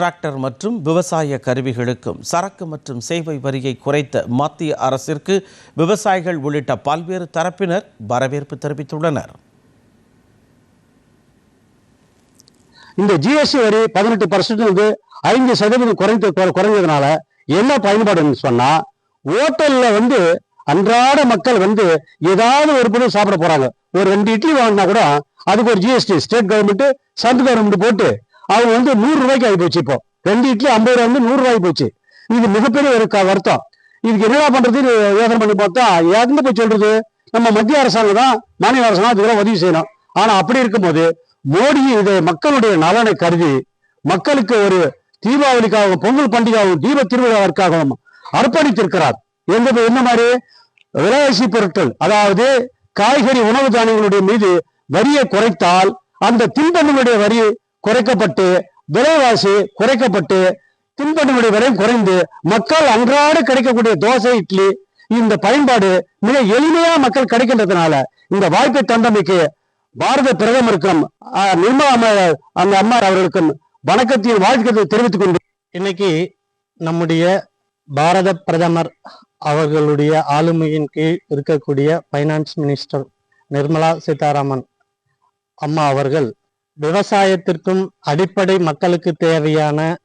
Tractor மற்றும் விவசாய கருவிகளுக்கும் சரக்கு மற்றும் சேவை வரியை குறைத்த மத்திய அரசிற்கு விவசாயிகள் உள்ளிட்ட பல்வேறு தரப்பினர் வரவேற்பு தெரிவித்துள்ளனர். இந்த ஜிஎஸ்டி வரி பதினெட்டு பர்சன்ட் வந்து ஐந்து சதவீதம் குறைந்து குறைஞ்சதுனால என்ன பயன்பாடுன்னு சொன்னா ஹோட்டல்ல வந்து அன்றாட மக்கள் வந்து ஏதாவது ஒரு பொருள் சாப்பிட போறாங்க. ஒரு ரெண்டு இட்லி வாங்கினா கூட அதுக்கு ஒரு GST state government central government போட்டு அவங்க வந்து நூறு ரூபாய்க்கு ஆகி போச்சு இப்போ. ரெண்டு இட்லி ஐம்பது ரூபாய் வந்து நூறு ரூபாய்க்கு போச்சு. இது மிகப்பெரிய ஒரு வருத்தம். இதுக்கு என்னடா பண்றதுன்னு யோசனை பண்ணி பார்த்தா எங்க போய் சொல்றது? நம்ம மத்திய அரசாங்கம் தான் மாநில அரசாங்கம் அதுக்கெல்லாம் உதவி செய்யணும். ஆனா அப்படி இருக்கும்போது மோடி இதை மக்களுடைய நலனை கருதி மக்களுக்கு ஒரு தீபாவளிக்காகவும் பொங்கல் பண்டிகையாகவும் தீப திருவிழாவிற்காகவும் அர்ப்பணித்திருக்கிறார். எந்த என்ன மாதிரி? விலைவாசி பொருட்கள் அதாவது காய்கறி உணவு தானியங்களுடைய மீது வரியை குறைத்தால் அந்த தின்பண்டங்களுடைய வரி குறைக்கப்பட்டு விலைவாசி குறைக்கப்பட்டு தின்பண்டங்களுடைய விலையும் குறைந்து மக்கள் அன்றாட கிடைக்கக்கூடிய தோசை இட்லி இந்த பயன்பாடு மிக எளிமையா மக்கள் கிடைக்கின்றதுனால இந்த வாய்ப்பை தந்தமைக்கு பாரத பிரதமருக்கும் நிர்மலா அந்த அம்மா அவர்களுக்கும் வணக்கத்தையும் வாழ்க்கை தெரிவித்துக் கொண்டு இன்னைக்கு நம்முடைய பாரத பிரதமர் அவர்களுடைய ஆளுமையின் கீழ் இருக்கக்கூடிய ஃபைனான்ஸ் மினிஸ்டர் நிர்மலா சீதாராமன் அம்மா அவர்கள் விவசாயத்திற்கும் அடிப்படை மக்களுக்கு தேவையான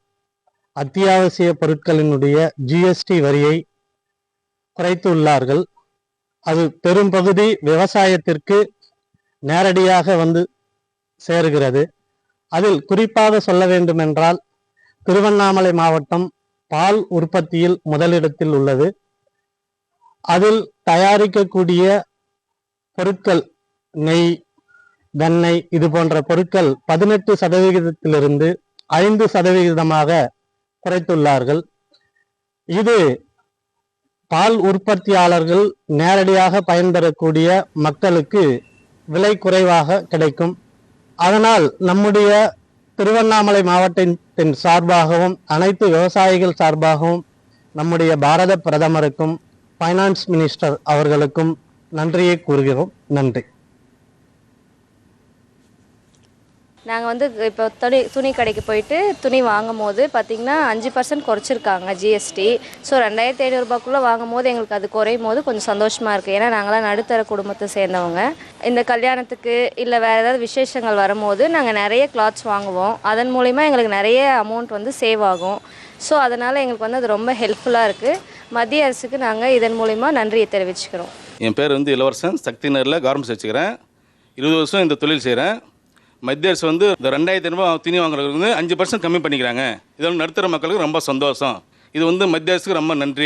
அத்தியாவசிய பொருட்களினுடைய ஜிஎஸ்டி வரியை குறைத்துள்ளார்கள். அது பெரும்பகுதி விவசாயத்திற்கு நேரடியாக வந்து சேருகிறது. அதில் குறிப்பாக சொல்ல வேண்டுமென்றால் திருவண்ணாமலை மாவட்டம் பால் உற்பத்தியில் முதலிடத்தில் உள்ளது. அதில் தயாரிக்கக்கூடிய பொருட்கள் நெய் வெண்ணெய் இது போன்ற பொருட்கள் பதினெட்டு சதவிகிதத்திலிருந்து ஐந்து சதவிகிதமாக குறைத்துள்ளார்கள். இது பால் உற்பத்தியாளர்கள் நேரடியாக பயன்பெறக்கூடிய மக்களுக்கு விலை குறைவாக கிடைக்கும். அதனால் நம்முடைய திருவண்ணாமலை மாவட்டத்தின் சார்பாகவும் அனைத்து விவசாயிகள் சார்பாகவும் நம்முடைய பாரத பிரதமருக்கும் ஃபைனான்ஸ் மினிஸ்டர் அவர்களுக்கும் நன்றியை கூறுகிறோம். நன்றி. நாங்கள் வந்து இப்போ துணி துணி கடைக்கு போயிட்டு துணி வாங்கும் போது பார்த்திங்கன்னா அஞ்சு பர்சன்ட் குறைச்சிருக்காங்க ஜிஎஸ்டி ஸோ ரெண்டாயிரத்தி ஐநூறுரூபாக்குள்ளே வாங்கும் போது எங்களுக்கு அது குறையும் போது கொஞ்சம் சந்தோஷமாக இருக்குது ஏன்னா நாங்களாம் நடுத்தர குடும்பத்தை சேர்ந்தவங்க. இந்த கல்யாணத்துக்கு இல்லை வேறு ஏதாவது விசேஷங்கள் வரும்போது நாங்கள் நிறைய கிளாத்ஸ் வாங்குவோம். அதன் மூலிமா எங்களுக்கு நிறைய அமௌண்ட் வந்து சேவ் ஆகும். ஸோ அதனால் எங்களுக்கு வந்து அது ரொம்ப ஹெல்ப்ஃபுல்லாக இருக்குது மத்திய அரசுக்கு நாங்கள் இதன் மூலிமா நன்றியை தெரிவிச்சுக்கிறோம். என் பேர் வந்து இளவரசன். சக்தி நகரில் கார்மெண்ட்ஸ் வச்சுக்கிறேன். இருபது வருஷம் இந்த தொழில் செய்கிறேன் மத்திய அரசு வந்து இந்த ரெண்டாயிரத்தி ஐநூறுபா துணி வாங்குறதுக்கு வந்து அஞ்சு பர்சன்ட் கம்மி பண்ணிக்கிறாங்க. இதெல்லாம் நடுத்தர மக்களுக்கு ரொம்ப சந்தோஷம். இது வந்து மத்திய அரசுக்கு ரொம்ப நன்றி.